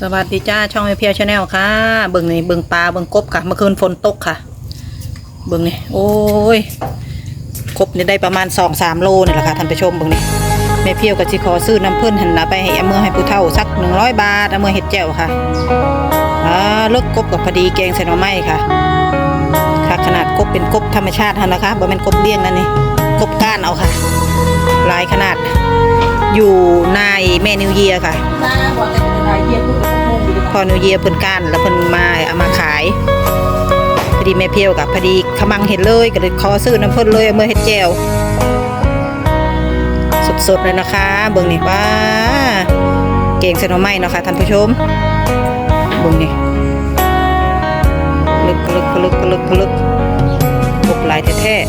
สวัสดีจ้าช่องไอเพียวชาแนลค่ะ เบิ่งนี่เบิ่งปลาเบิ่งกบค่ะเมื่อคืนฝนตกค่ะ เบิ่งนี่โอ้ยกบนี่ได้ประมาณสองสามโลนี่แหละค่ะท่านผู้ชมเบิ่งนี่แม่เพียวกับสิขอซื้อน้ำเพิ่อนหันนะไปให้เอามือให้ผู้เฒ่าสักหนึ่งร้อยบาทเอามือเห็ดแจ่วค่ะอ่าเลิกกบกับพอดีแกงใส่หน่อไม้ค่ะ ค่ะขนาดกบเป็นกบธรรมชาติหั่นนะคะบ่แม่นกบเลี้ยงนั่นนี่กบก้านเอาค่ะหลายขนาด อยู่ในแม่นิวเยียร์ค่ะ มาบอกแต่เป็นไรเยี่ยมพูดกับพวกมึงพอนิวเยียร์เพิ่นก้านแล้วเพิ่นมาเอามาขายพอดีแม่เพียวกับพอดีขมังเห็นเลยก็เลยขอซื้อน้ำเพิ่นเลยเอามื่อเฮ็ดแจวสดๆเลยนะคะ เบิ่งนี่ว้าเก่งเสนอไม้เนาะค่ะท่านผู้ชมเบิ่งนี่ลึกลึกลึกลึกลึกบกหลายแท้ๆ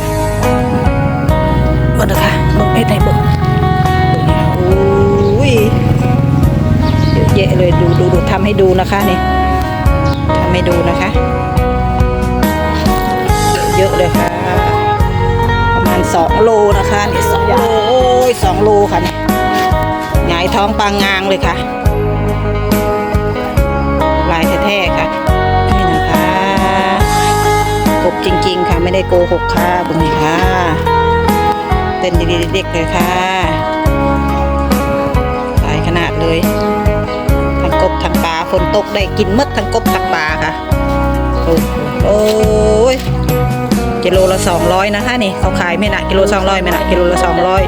เบิ่งนะคะเบิ่งให้ได้เบิ่ง ดูนะคะนี่ทำให้ดูนะคะ เยอะเลยค่ะ ประมาณสองโลนะคะนี่สองโลโอ้ยสองโลค่ะนี่หงายท้องปางงางเลยค่ะ ลายแท้ๆค่ะนี่นะคะกบจริง ๆ ค่ะไม่ได้โกหกค่ะบึงค่ะเต้นดีๆเด็กเลยค่ะ ฝนตกได้กินหมดทั้งกบทั้งปลาค่ะโอ้โหโอ้ยกิโลละสองร้อยนะคะนี่เขาขายไม่หนักกิโลสองร้อยไม่หนักกิโลละสองร้อย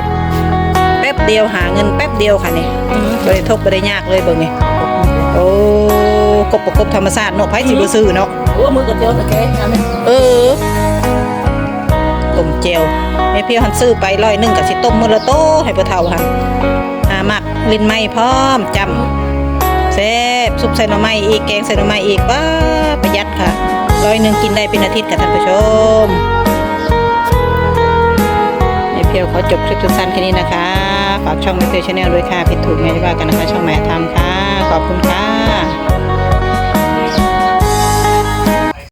แป๊บเดียวหาเงินแป๊บเดียวค่ะนี่บริทกบริยากเลยเบิ่งนี่โอ้กบกับกบธรรมชาติเนาะไผสิบ่ซื้อเนาะโอ้มือกับเจียวตะแกรงนะแม่เออต้มเจลแม่เพียวหันซื้อไปร้อยหนึ่งกับสิต้มมื้อละโตให้พ่อเฒ่าหันหามักลิ้นไม้พร้อมจำแซ่บ ซุปใส่หน่อไม้อีกแกงใส่หน่อไม้อีกว้าประหยัดค่ะร้อยหนึ่งกินได้เป็นอาทิตย์ค่ะท่านผู้ชมในเพียวขอจบคลิปสั้นแค่นี้นะคะ ฝากช่องมิเพียวชาแนลด้วยค่ะ ผิดถูกไงว่ากันนะคะช่องแม่ทำค่ะ ขอบคุณค่ะ